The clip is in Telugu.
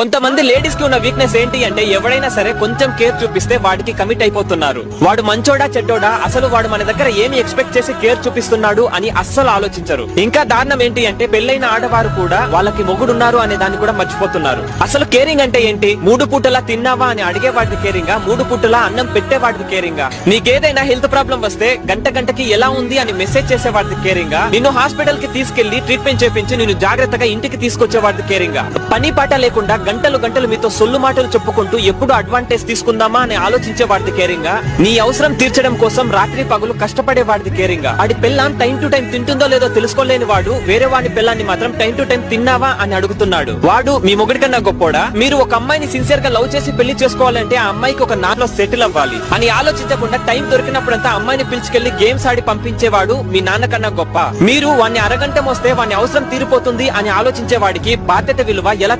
కొంతమంది లేడీస్కి ఉన్న వీక్నెస్ ఏంటి అంటే ఎవడైనా సరే కొంచెం కేర్ చూపిస్తే వాడికి కమిట్ అయిపోతున్నారు. వాడు మంచోడా చెడ్డోడా? అసలు వాడు మన దగ్గర ఏమి ఎక్స్పెక్ట్ చేసి కేర్ చూపిస్తున్నాడు అని అస్సలు ఆలోచించరు. ఇంకా దారుణం ఏంటి అంటే పెళ్ళైన ఆడవారు కూడా వాళ్ళకి మొగుడున్నారు అనే దాన్ని కూడా మర్చిపోతున్నారు. అసలు కేరింగ్ అంటే ఏంటి? మూడు పూటలా తిన్నావా అని అడిగే వాడికి కేరింగా మూడు పూటలా అన్నం పెట్టే వాడికి కేరింగా నీకేదైనా హెల్త్ ప్రాబ్లం వస్తే గంట గంటకి ఎలా ఉంది అని మెసేజ్ చేసే వాడికి కేరింగా నిన్ను హాస్పిటల్కి తీసుకెళ్ళి ట్రీట్మెంట్ చేపించి నిన్ను జాగ్రత్తగా ఇంటికి తీసుకొచ్చే వాడికి కేరింగా పని పాట లేకుండా గంటలు గంటలు మీతో సొల్లు మాటలు చెప్పుకుంటూ ఎప్పుడు అడ్వాంటేజ్ తీసుకుందామా అని ఆలోచించే కేరింగ్ కేరింగా నీ అవసరం తీర్చడం కోసం రాత్రి పగులు కష్టపడే వాడికి కేరింగ్ ఆడి పిల్లం టైం టు టైం తింటుందో లేదో తెలుసుకోలేని వాడు వేరే వాడి పిల్లాన్ని మాత్రం టైం టు టైం తిన్నావా అని అడుగుతున్నాడు. వాడు మీ మొగుడి కన్నా గొప్పోడా? మీరు ఒక అమ్మాయిని సిన్సియర్గా లవ్ చేసి పెళ్ళి చేసుకోవాలంటే ఆ అమ్మాయికి ఒక నాలో సెటిల్ అవ్వాలి. అని ఆలోచించకుండా టైం దొరికినప్పుడంతా అమ్మాయిని పిలుచుకెళ్ళి గేమ్స్ ఆడి పంపించేవాడు మీ నాన్న కన్నా గొప్ప. మీరు వాడిని అరగంట మోస్తే వాని అవసరం తీరిపోతుంది అని ఆలోచించే వాడికి బాధ్యత విలువ ఎలా